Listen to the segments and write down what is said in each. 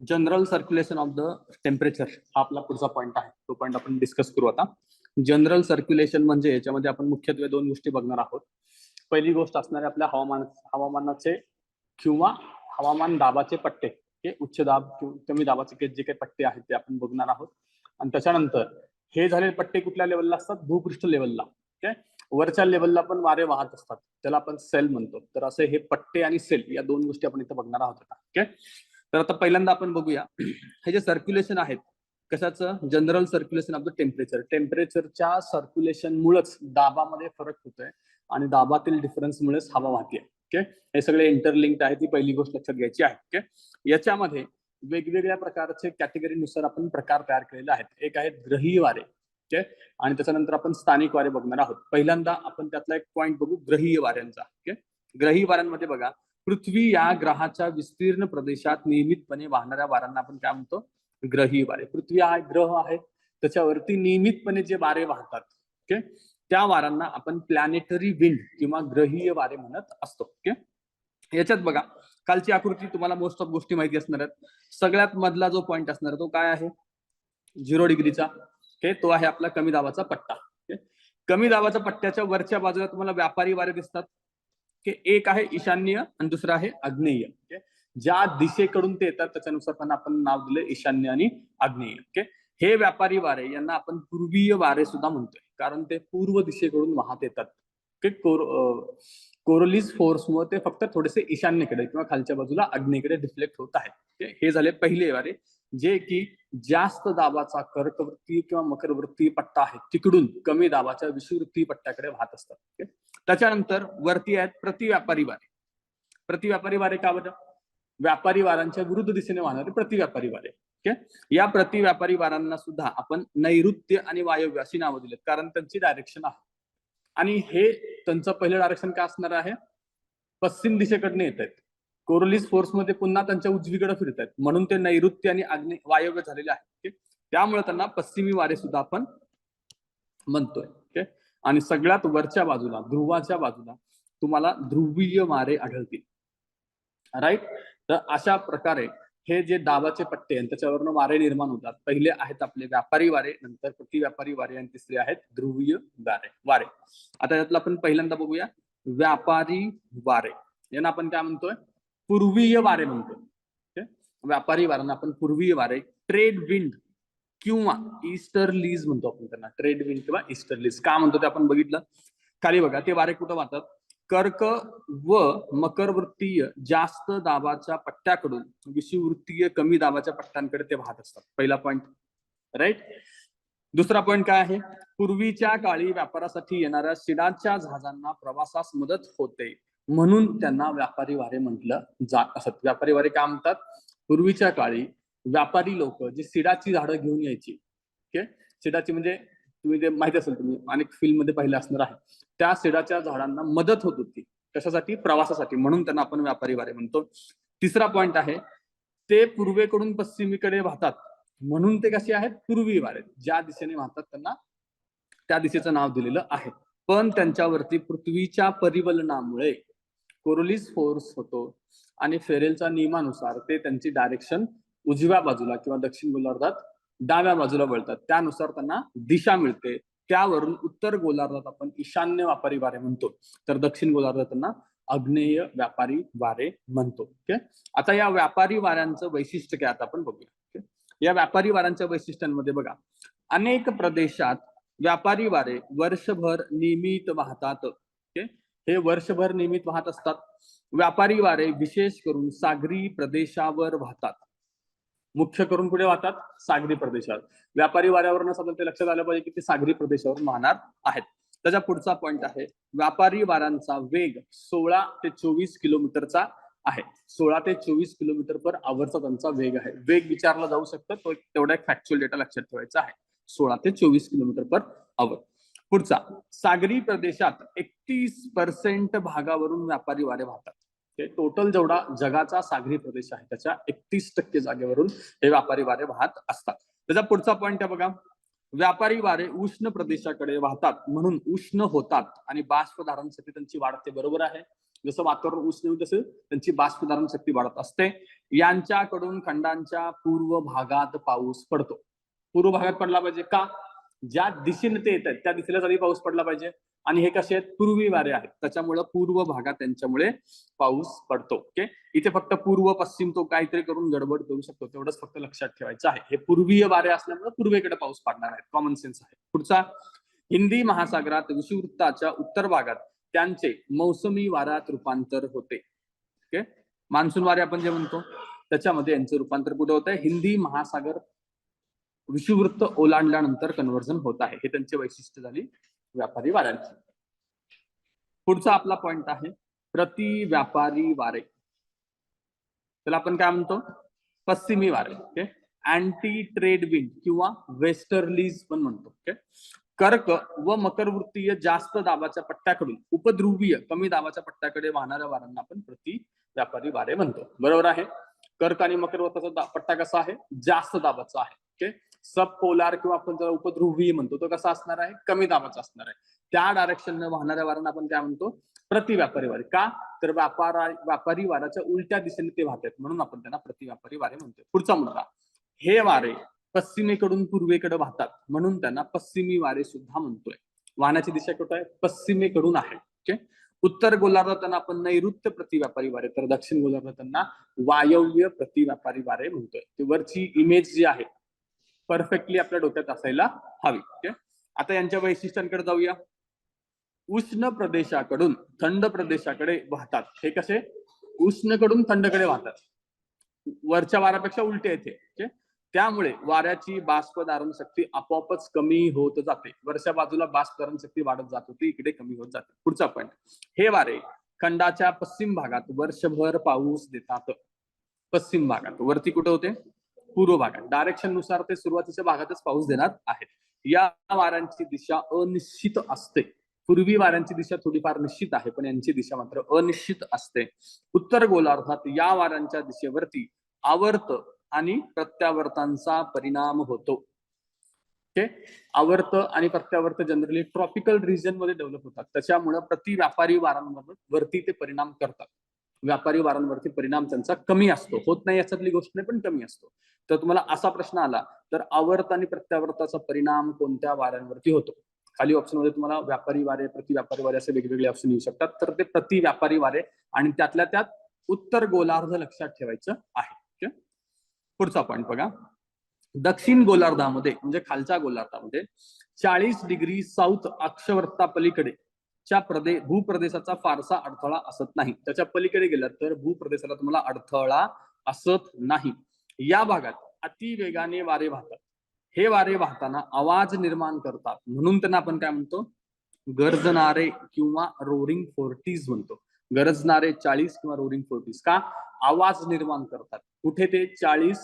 General circulation of the temperature हा आपला पुढचा पॉईंट आहे. तो पॉईंट आपण डिस्कस करू आता. जनरल सर्क्युलेशन म्हणजे याच्यामध्ये आपण मुख्यत्वे दोन गोष्टी बघणार आहोत. पहिली गोष्ट असणार आहे आपल्या हवामान हवामानाचे किंवा हवामान दाबाचे पट्टे. हे उच्च दाब किंवा कमी दाबाचे जे काही पट्टे आहेत ते आपण बघणार आहोत. आणि त्याच्यानंतर हे झालेले पट्टे कुठल्या लेवलला असतात? भूपृष्ठ लेवलला ओके वरच्या लेवलला पण वारे वाहत असतात. त्याला आपण सेल म्हणतो. तर असे हे पट्टे आणि सेल या दोन गोष्टी आपण इथे बघणार आहोत आता. ओके तर आता पहिल्यांदा आपण बघूया. हे जे सर्क्युलेशन आहेत कशाचं? General circulation of the temperature टेम्परेचरच्या circulation मुळेच दाबामध्ये फरक होतोय आणि दाबातील डिफरन्समुळेच हवा वाहते ओके हे सगळे इंटरलिंक्ड आहे ती पहिली गोष्ट लक्षात घ्यायची आहे. ओके याच्यामध्ये वेगवेगळ्या प्रकारचे कॅटेगरीनुसार आपण प्रकार तयार केलेले आहेत. एक आहेत ग्रही वारे. ओके आणि त्याच्यानंतर आपण स्थानिक वारे बघणार आहोत. पहिल्यांदा आपण त्यातला एक पॉईंट बघू ग्रहीय वाऱ्यांचा. ओके ग्रही वाऱ्यांमध्ये बघा पृथ्वी या ग्रहाच्या विस्तीर्ण प्रदेशात नियमितपणे वाहणाऱ्या वाऱ्यांना आपण काय म्हणतो? ग्रही वारे. पृथ्वी हा ग्रह आहे. त्याच्यावरती नियमितपणे जे वारे वाहतात ओके त्या वारांना आपण प्लॅनेटरी विंड किंवा ग्रहीय वारे म्हणत असतो ओके याच्यात बघा कालची आकृती तुम्हाला मोस्ट ऑफ गोष्टी माहिती असणार आहेत. सगळ्यात मधला जो पॉइंट असणार तो काय आहे? झिरो डिग्रीचा ओके तो आहे आपला कमी दाबाचा पट्टा ओके कमी दाबाच्या पट्ट्याच्या वरच्या बाजूला तुम्हाला व्यापारी वारे दिसतात. की एक आहे ईशान्य आणि दुसरं आहे आग्नेय ओके. ज्या दिशेकडून ते येतात त्याच्यानुसार त्यांना आपण नाव दिलं ईशान्य आणि आग्नेय ओके. हे व्यापारी वारे यांना आपण पूर्वीय वारे सुद्धा म्हणतोय कारण ते पूर्व दिशेकडून वाहत येतात कोर कोरोलिस फोर्समुळे ते फक्त थोडेसे ईशान्येकडे किंवा खालच्या बाजूला अग्नेकडे डिफ्लेक्ट होत आहेत हे झाले पहिले वारे. जे की जास्त दाबाचा कर्कवृत्ती किंवा मकरवृत्ती पट्टा आहे तिकडून कमी दाबाच्या विषुवृत्ती पट्ट्याकडे वाहत असतात. त्याच्यानंतर वरती आहेत प्रतिव्यापारी वारे. प्रतिव्यापारी वारे का बरं? व्यापारी वारांच्या विरुद्ध दिशेने वाहणारे प्रतिव्यापारी वारे. ओके? या प्रतिव्यापारी वारांना सुद्धा आपण नैऋत्य आणि वायव्य अशी नावं दिलेत कारण त्यांची डायरेक्शन आहे. आणि हे त्यांचं पहिलं डायरेक्शन काय असणार आहे? पश्चिम दिशेकडनं येत आहेत. कोरोलिस फोर्समध्ये पुन्हा त्यांच्या उजवीकडे फिरत आहेत. म्हणून ते नैऋत्य आणि आग्नेय वायव्य झालेले आहेत. त्यामुळे त्यांना पश्चिमी वारे सुद्धा आपण म्हणतोय. ओके आणि सगळ्यात वरच्या बाजूला ध्रुवाच्या बाजूला तुम्हाला ध्रुवीय वारे आढळतील. राईट तर अशा प्रकारे हे जे दाबाचे पट्टे आहेत त्याच्यावरनं वारे निर्माण होतात. पहिले आहेत आपले व्यापारी वारे नंतर प्रति व्यापारी वारे आणि तिसरे आहेत ध्रुवीय वारे. वारे. आता यातला आपण पहिल्यांदा बघूया. व्यापारी वारे. यांना आपण काय म्हणतोय? पूर्वीय वारे म्हणतो. व्यापारी वाऱ्यांना आपण पूर्वीय वारे ट्रेड विंड किंवा ईस्टरलीज म्हणतो आपण त्यांना. ट्रेड विंड किंवा ईस्टरलीज का म्हणतो ते आपण बघितलं? खाली बघा ते वारे कुठं वाहतात? कर्क व मकरवृत्तीय जास्त दाबाच्या पट्ट्याकडून विषुवृत्तीय कमी दाबाच्या पट्ट्यांकडे ते वाहत असतात. पहिला पॉइंट राईट दुसरा पॉइंट काय आहे? पूर्वीच्या काळी व्यापारासाठी येणाऱ्या शिडाच्या जहाजांना प्रवासास मदत होते. म्हणून त्यांना व्यापारी वारे म्हटलं जात असत. व्यापारी वारे काय म्हणतात? पूर्वीच्या काळी व्यापारी लोक जी सिडाची झाडं घेऊन यायची ओके? सिडाची म्हणजे तुम्ही ते माहिती असेल तुम्ही अनेक फिल्ममध्ये पाहिलं असणार आहे. त्या सिडाच्या झाडांना मदत होत होती. कशासाठी? प्रवासासाठी. म्हणून त्यांना आपण व्यापारी वारे म्हणतो. तिसरा पॉइंट आहे ते पूर्वेकडून पश्चिमेकडे वाहतात. म्हणून ते कसे आहेत? पूर्वी वारे. ज्या दिशेने वाहतात त्यांना त्या दिशेचं नाव दिलेलं आहे. पण त्यांच्यावरती पृथ्वीच्या परिवलनामुळे कोरोलिस फोर्स होतो आणि फेरेलच्या नियमानुसार ते त्यांची डायरेक्शन उजव्या बाजूला किंवा दक्षिण गोलार्धात डाव्या बाजूला वळतात. त्यानुसार त्यांना दिशा मिळते. त्यावरून उत्तर गोलार्धात आपण ईशान्य व्यापारी वारे म्हणतो. तर दक्षिण गोलार्धात त्यांना अग्नेय व्यापारी वारे म्हणतो. ओके आता या व्यापारी वाऱ्यांचं वैशिष्ट्य काय आता आपण बघूया. या व्यापारी वाऱ्यांच्या वैशिष्ट्यांमध्ये बघा. अनेक प्रदेशात व्यापारी वारे वर्षभर नियमित वाहतात. हे वर्षभर नियमित वाहत असतात. व्यापारी वारे विशेष करून सागरी प्रदेशावर वाहतात. मुख्य करून कुठे वाहतात? सागरी प्रदेशावर. व्यापारी वाऱ्यावरनं सध्या ते लक्षात आलं पाहिजे की ते सागरी प्रदेशावर वाहणार आहेत. त्याच्या पुढचा पॉइंट आहे. व्यापारी वाऱ्यांचा वेग सोळा ते चोवीस किलोमीटरचा आहे. सोळा ते चोवीस किलोमीटर पर आवरचा त्यांचा वेग आहे. वेग विचारला जाऊ शकतो. तो तेवढा एक फॅक्च्युअल डेटा लक्षात ठेवायचा आहे. सोळा ते चोवीस किलोमीटर पर आवर पुढचा सागरी प्रदेशात एकतीस पर्सेंट भागावरून व्यापारी वारे वाहतात. ते टोटल जेवढा जगाचा सागरी प्रदेश आहे त्याच्या एकतीस टक्के जागेवरून हे व्यापारी वारे वाहत असतात. त्याचा पुढचा पॉईंट आहे बघा. व्यापारी वारे उष्ण प्रदेशाकडे वाहतात म्हणून उष्ण होतात आणि बाष्प शक्ती त्यांची वाढते बरोबर आहे? जसं वातावरण उष्ण होईल तसं त्यांची बाष्पधारण शक्ती वाढत असते. यांच्याकडून खंडांच्या पूर्व भागात पाऊस पडतो. पूर्व भागात पडला पाहिजे का? ज्या दिशेने ते येत आहेत त्या दिशेलाच आधी पाऊस पडला पाहिजे. आणि हे कसे आहेत? पूर्वी वारे आहेत. त्याच्यामुळे पूर्व भागात त्यांच्यामुळे पाऊस पडतो. ओके? इथे फक्त पूर्व पश्चिम तो काहीतरी करून गडबड करू शकतो. तेवढंच फक्त लक्षात ठेवायचं आहे. हे पूर्वीय वारे असल्यामुळे पूर्वेकडे पाऊस पडणार आहे. कॉमन सेन्स आहे. पुढचा. हिंदी महासागरात विषुवृत्ताच्या उत्तर भागात त्यांचे मौसमी वाऱ्यात रूपांतर होते. ओके? मान्सून वारे आपण जे म्हणतो त्याच्यामध्ये यांचं रूपांतर कुठे होत आहे हिंदी महासागर विषुवृत्त ओलांडल्यानंतर कन्व्हर्जन होत आहे. हे त्यांची वैशिष्ट्य झाली व्यापारी वाऱ्यांची. पुढचा आपला पॉइंट आहे प्रति व्यापारी वारे. त्याला आपण काय म्हणतो? पश्चिमी वारे ओके अँटी ट्रेड विंड किंवा वेस्टर्लीज पण म्हणतो ओके कर्क व मकरवृत्तीय जास्त दाबाच्या पट्ट्याकडून उपध्रुवीय कमी दाबाच्या पट्ट्याकडे वाहणाऱ्या वाऱ्यांना आपण प्रति व्यापारी वारे म्हणतो. बरोबर आहे? कर्क आणि मकरवृत्ताचा पट्टा कसा आहे? जास्त दाबाचा आहे ओके सब पोलार किंवा आपण त्याला उपध्रुवीय म्हणतो तो कसा असणार आहे? कमी दाबाचा असणार आहे. त्या डायरेक्शन वाहणाऱ्या वारांना आपण काय म्हणतो? प्रति व्यापारी वारे. का? तर व्यापारा व्यापारी वाऱ्याच्या उलट्या दिशेने ते वाहतात. म्हणून आपण त्यांना प्रति व्यापारी वारे म्हणतोय पुढचा मुद्दा. हे वारे पश्चिमेकडून पूर्वेकडे वाहतात. म्हणून त्यांना पश्चिमी वारे सुद्धा म्हणतोय. वाहनाची दिशा कुठं आहे? पश्चिमेकडून आहे. ओके? उत्तर गोलार्धात त्यांना आपण नैऋत्य प्रति व्यापारी वारे तर दक्षिण गोलार्धात त्यांना वायव्य प्रति व्यापारी वारे म्हणतोय. वरची इमेज जी आहे परफेक्टली आपल्या डोक्यात असायला हवी. ओके आता यांच्या वैशिष्ट्यांकडे जाऊया. उष्ण प्रदेशाकडून थंड प्रदेशाकडे वाहतात. हे कसे? उष्णकडून थंडकडे वाहतात. वरच्या वाऱ्यापेक्षा उलटे येते त्यामुळे वाऱ्याची बाष्पधारण शक्ती आपोआपच कमी होत जाते. वरच्या बाजूला बाष्पधारण शक्ती वाढत जात होती इकडे कमी होत जाते. पुढचा पॉईंट हे वारे खंडाच्या पश्चिम भागात वर्षभर पाऊस देतात. पश्चिम भागात. वरती कुठे होते? पूर्व भागात डायरेक्शननुसार ते सुरुवातीच्या भागातच पाऊस देणार आहेत या वाऱ्यांची दिशा अनिश्चित असते. पूर्वी वाऱ्यांची दिशा थोडीफार निश्चित आहे पण यांची दिशा मात्र अनिश्चित असते. उत्तर गोलार्धात या वाऱ्यांच्या दिशेवरती आवर्त आणि प्रत्यावर्तांचा परिणाम होतो. ओके? आवर्त आणि प्रत्यावर्त जनरली ट्रॉपिकल रिजनमध्ये डेव्हलप होतात. त्याच्यामुळे प्रति व्यापारी वारांवर वरती ते परिणाम करतात. व्यापारी वारांवरती परिणाम त्यांचा कमी असतो. होत नाही याच्यातली गोष्ट नाही पण कमी असतो. तर तुम्हाला असा प्रश्न आला तर आवर्त आणि प्रत्यावर्ताचा परिणाम कोणत्या वाऱ्यांवरती होतो? खाली ऑप्शनमध्ये तुम्हाला व्यापारी वारे प्रति व्यापारी वारे असे वेगवेगळे ऑप्शन येऊ शकतात. तर ते प्रति व्यापारी वारे आणि त्यातल्या त्यात उत्तर गोलार्ध लक्षात ठेवायचं आहे. पुढचा पॉईंट बघा. दक्षिण गोलार्धामध्ये म्हणजे खालच्या गोलार्धामध्ये चाळीस डिग्री साऊथ अक्षवर्ता पलीकडे च्या प्रदे भूप्रदेशाचा फारसा अडथळा असत नाही. त्याच्या पलीकडे गेलात तर भूप्रदेशाला तुम्हाला अडथळा असत नाही. या भागात अति वेगाने वारे वाहतात. हे वारे वाहताना आवाज निर्माण करतात. म्हणून त्यांना आपण काय म्हणतो? गरजणारे किंवा रोरिंग फोर्टीज म्हणतो. गरजणारे चाळीस किंवा रोरिंग फोर्टीज का? आवाज निर्माण करतात. कुठे ते? चाळीस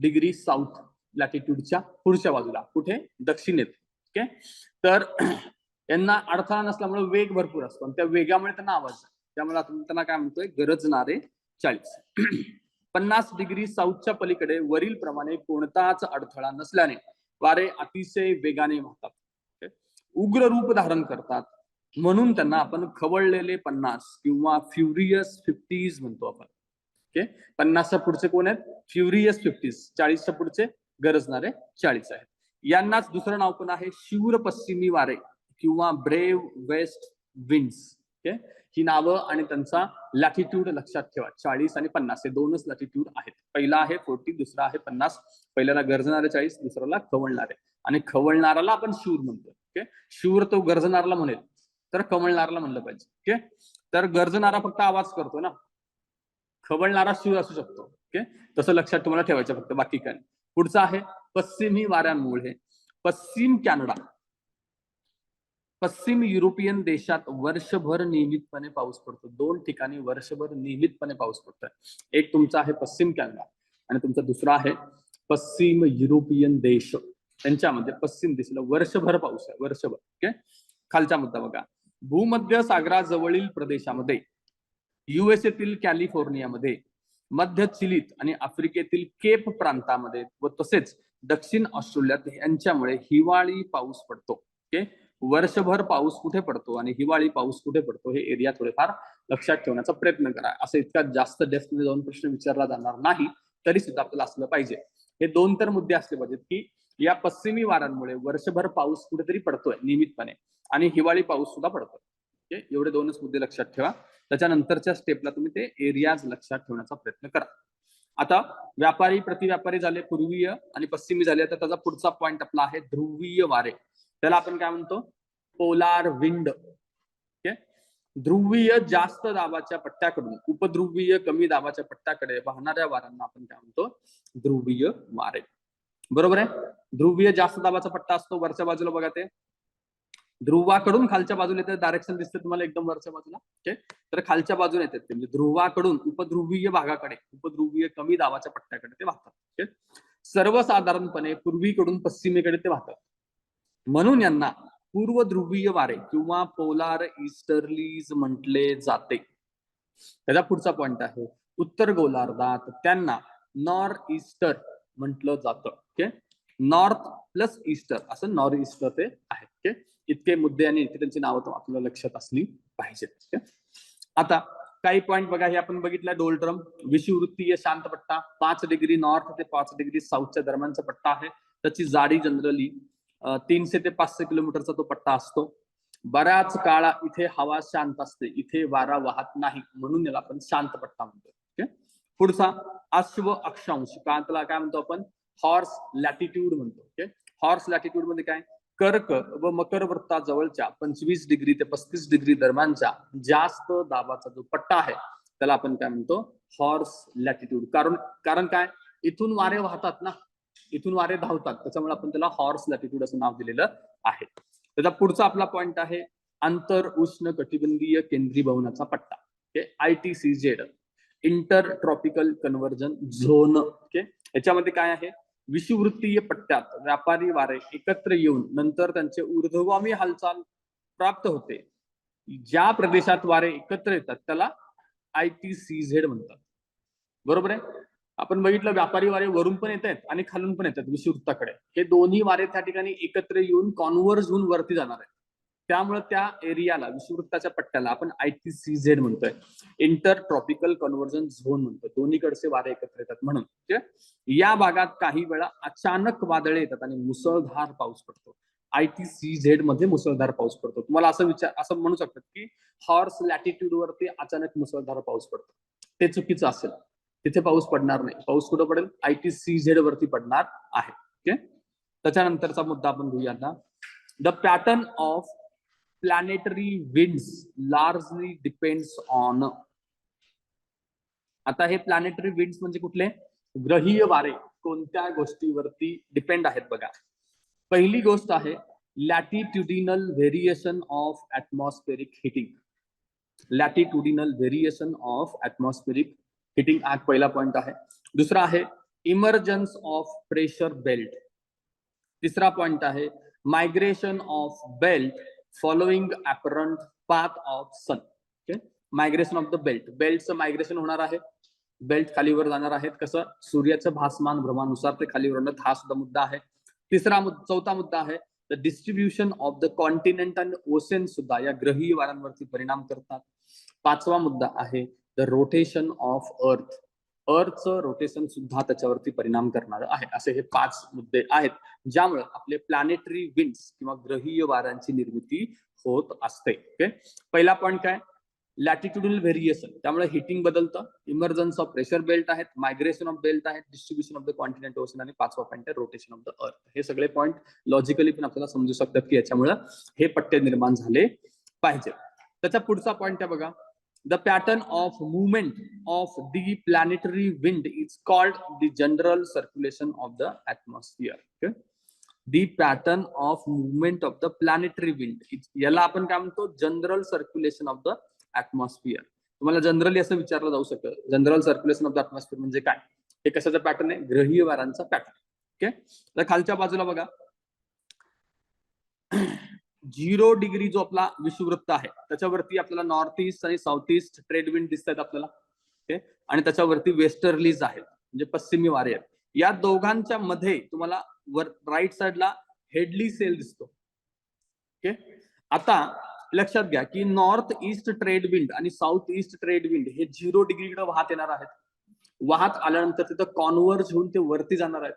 डिग्री साऊथ लॅटिट्यूडच्या पुढच्या बाजूला. कुठे? दक्षिणेत. ओके तर यांना अडथळा नसल्यामुळे वेग भरपूर असतो. आणि त्या वेगामुळे त्यांना आवाज त्यामुळे आपण त्यांना काय म्हणतोय गरजणारे चाळीस. पन्नास डिग्री साऊथच्या पलीकडे वरील प्रमाणे कोणताच अडथळा नसल्याने वारे अतिशय वेगाने वाहतात. उग्र रूप धारण करतात. म्हणून त्यांना आपण खवळलेले पन्नास किंवा फ्युरियस फिफ्टीज म्हणतो आपण. ओके पन्नासच्या पुढचे कोण आहेत? फ्युरियस फिफ्टीज चाळीसच्या पुढचे गरजणारे चाळीस आहेत. यांनाच दुसरं नाव पण आहे? शिवर पश्चिमी वारे. किंवा ब्रेव वेस्ट विन्स ओके ही नावं आणि त्यांचा लॅटिट्यूड लक्षात ठेवा. चाळीस आणि पन्नास हे दोनच लॅटिट्यूड आहेत. पहिला आहे फोर्टी दुसरा आहे पन्नास. पहिल्याला गरजणारे चाळीस दुसऱ्याला खवळणारे. आणि खवळणाराला आपण शूर म्हणतो ओके शूर तो गरजणाराला म्हणेल. तर कमळणाराला म्हणलं पाहिजे ओके तर गरजणारा फक्त आवाज करतो ना. खवळणारा शूर असू शकतो ओके तसं लक्षात तुम्हाला ठेवायचं फक्त बाकी काय पुढचं आहे पश्चिमी वाऱ्यांमुळे. पश्चिम कॅनडा. पश्चिम युरोपियन देशात वर्षभर नियमितपणे पाऊस पडतो. दोन ठिकाणी वर्षभर नियमितपणे पाऊस पडतोय. एक तुमचा आहे पश्चिम कॅनडा आणि तुमचा दुसरा आहे पश्चिम युरोपियन देश. त्यांच्यामध्ये पश्चिम दिशेला वर्षभर पाऊस आहे. वर्षभर ओके? खालचा मुद्दा बघा. भूमध्य सागराजवळील प्रदेशामध्ये युएसएतील कॅलिफोर्नियामध्ये मध्य चिलीत आणि आफ्रिकेतील केप प्रांतामध्ये व तसेच दक्षिण ऑस्ट्रेलियात यांच्यामुळे हिवाळी पाऊस पडतो ओके? वर्षभर पाऊस कुठे पडतो आणि हिवाळी पाऊस कुठे पडतो हे एरिया थोडेफार लक्षात ठेवण्याचा प्रयत्न करा. असं इतका जास्त डेप्थमध्ये जाऊन प्रश्न विचारला जाणार नाही तरी सुद्धा आपल्याला असलं पाहिजे. हे दोन तर मुद्दे असले पाहिजेत की या पश्चिमी वारांमुळे वर्षभर पाऊस कुठेतरी पडतोय नियमितपणे आणि हिवाळी पाऊस सुद्धा पडतोय. ओके? एवढे दोनच मुद्दे लक्षात ठेवा. त्याच्यानंतरच्या स्टेपला तुम्ही ते एरियाज लक्षात ठेवण्याचा प्रयत्न करा. आता व्यापारी प्रतिव्यापारी झाले पूर्वीय आणि पश्चिमी झाले तर त्याचा पुढचा पॉईंट आपला आहे ध्रुवीय वारे. त्याला आपण काय म्हणतो? Polar wind. ओके? ध्रुवीय जास्त दाबाच्या पट्ट्याकडून उपध्रुवीय कमी दाबाच्या पट्ट्याकडे वाहणाऱ्या वाऱ्यांना आपण काय म्हणतो? ध्रुवीय वारे. बरोबर आहे? ध्रुवीय जास्त दाबाचा पट्टा असतो वरच्या बाजूला बघा ते. ध्रुवाकडून खालच्या बाजूला येते डायरेक्शन दिसते तुम्हाला एकदम वरच्या बाजूला. ओके? तर खालच्या बाजूने येतात ते. म्हणजे ध्रुवाकडून उपध्रुवीय भागाकडे उपध्रुवीय कमी दाबाच्या पट्ट्याकडे ते वाहतात. ओके? सर्वसाधारणपणे पूर्वीकडून पश्चिमेकडे ते वाहतात. म्हणून यांना पूर्व ध्रुवीय वारे किंवा पोलार इस्टर्लीज म्हटले जाते. त्याचा पुढचा पॉइंट आहे. उत्तर गोलार्धात त्यांना नॉर्थ ईस्टर म्हटलं जातं. ओके नॉर्थ प्लस ईस्टर असं नॉर्थ ईस्टर ते आहे. ओके इतके मुद्दे आणि इतके त्यांची नावं आपल्याला लक्षात असली पाहिजेत. आता काही पॉइंट बघा हे आपण बघितलं डोलड्रम विषुवृत्तीय शांत पट्टा पाच डिग्री नॉर्थ ते पाच डिग्री साऊथच्या दरम्यानचा पट्टा आहे. त्याची जाडी जनरली तीनशे ते पाचशे किलोमीटरचा तो पट्टा असतो. बऱ्याच काळा इथे हवा शांत असते. इथे वारा वाहत नाही म्हणून याला आपण शांत पट्टा म्हणतो. ओके? पुढचा अश्व अक्षांश. का त्याला काय म्हणतो आपण? हॉर्स लॅटिट्यूड म्हणतो. ओके? हॉर्स लॅटिट्यूडमध्ये काय? कर्क व मकर वृत्ताजवळच्या पंचवीस डिग्री ते पस्तीस डिग्री दरम्यानच्या जास्त दाबाचा जो पट्टा आहे त्याला आपण काय म्हणतो? Horse latitude. कारण कारण काय? इथून वारे वाहतात ना. तिथून वारे धावतात. त्याच्यामुळे आपण त्याला हॉर्स लॅटिट्यूड असं नाव दिलेलं आहे. त्याचा पुढचा आपला पॉइंट आहे आंतर उष्ण कटिबंधीय केंद्रीय भवनाचा पट्टा. Okay I T C Z inter tropical convergence zone okay याच्यामध्ये काय आहे? विषुवृत्तीय पट्ट्यात व्यापारी वारे एकत्र येऊन नंतर त्यांचे ऊर्ध्वगामी हालचाल प्राप्त होते. ज्या प्रदेशात वारे एकत्र येतात त्याला आय टी सी झेड म्हणतात. बरोबर आहे? आपण बघितलं व्यापारी वारे वरून पण येत आहेत आणि खालून पण येतात विषुवृत्ताकडे हे दोन्ही वारे त्या ठिकाणी एकत्र येऊन कॉन्व्हर्स होऊन वरती जाणार आहेत. त्यामुळे त्या एरियाला विषुवृत्ताच्या पट्ट्याला आपण आय टी सी झेड म्हणतोय. इंटर ट्रॉपिकल कन्व्हर्जन झोन म्हणतो दोन्हीकडचे वारे एकत्र येतात म्हणून. या भागात काही वेळा अचानक वादळे येतात आणि मुसळधार पाऊस पडतो. आय टी सी झेडमध्ये मुसळधार पाऊस पडतो. तुम्हाला असं विचार असं म्हणू शकतात की हॉर्स लॅटिट्यूड वरती अचानक मुसळधार पाऊस पडतो. ते चुकीचं असेल. तिथे पाऊस पडणार नाही. पाऊस कुठं पडेल? आय टी सी झेड वरती पडणार आहे. ओके? त्याच्यानंतरचा मुद्दा आपण घेऊया आता. The pattern of planetary winds largely depends on आता हे प्लॅनेटरी विंड्स म्हणजे कुठले? ग्रहीय वारे कोणत्या गोष्टीवरती डिपेंड आहेत बघा. पहिली गोष्ट आहे latitudinal variation of atmospheric heating latitudinal variation of atmospheric heating act पहिला पॉइंट आहे. दुसरा आहे इमर्जन्स ऑफ प्रेशर बेल्ट तिसरा पॉइंट आहे migration of belt following apparent path of sun okay migration of the belt बेल्टचं migration होणार आहे. Belt खालीवर जाणार आहेत. कसं? सूर्याचं भासमान भ्रमानुसार ते खालीवर होणार हा सुद्धा मुद्दा आहे. तिसरा मुद्दा चौथा मुद्दा आहे the distribution of the continent and ocean सुद्धा या ग्रही वारांवरती परिणाम करतात. पाचवा मुद्दा आहे the rotation of earth अर्थचं rotation सुद्धा त्याच्यावरती परिणाम करणार आहे. असे हे पाच मुद्दे आहेत ज्यामुळे आपले प्लॅनेटरी विंड्स किंवा ग्रहीय वाऱ्यांची निर्मिती होत असते. ओके पहिला पॉईंट काय? लॅटिट्युडल व्हेरिएशन त्यामुळे हिटिंग बदलतं इमर्जन्स ऑफ प्रेशर बेल्ट आहेत मायग्रेशन ऑफ बेल्ट आहेत distribution of the continent ocean आणि पाचवा पॉईंट आहे रोटेशन ऑफ द अर्थ हे सगळे पॉईंट लॉजिकली पण आपल्याला समजू शकतात की याच्यामुळे हे पट्टे निर्माण झाले पाहिजे त्याचा पुढचा पॉईंट आहे बघा. The pattern of of of the planetary wind is the the general circulation of the Okay? The pattern of movement of the planetary wind याला आपण काय म्हणतो? General circulation of the atmosphere तुम्हाला जनरली असं विचारलं जाऊ शकतं. General circulation of the atmosphere म्हणजे काय? हे कशाचा पॅटर्न आहे? ग्रहीय वारांचा पॅटर्न ओके तर खालच्या बाजूला बघा. झिरो डिग्री जो आपला विषुवृत्त आहे त्याच्यावरती आपल्याला नॉर्थ ईस्ट आणि साऊथ ईस्ट ट्रेड विंड दिसत आहेत आपल्याला ओके आणि त्याच्यावरती वेस्टर्लीज आहेत म्हणजे पश्चिमी वारे आहेत. या दोघांच्या मध्ये तुम्हाला वर राईट साइडला हेडली सेल दिसतो ओके आता लक्षात घ्या की नॉर्थ ईस्ट ट्रेड विंड आणि साऊथ ईस्ट ट्रेड विंड हे झिरो डिग्रीकडे वाहत येणार आहेत. वाहत आल्यानंतर तिथं कॉन्व्हर्ज होऊन ते वरती जाणार आहेत.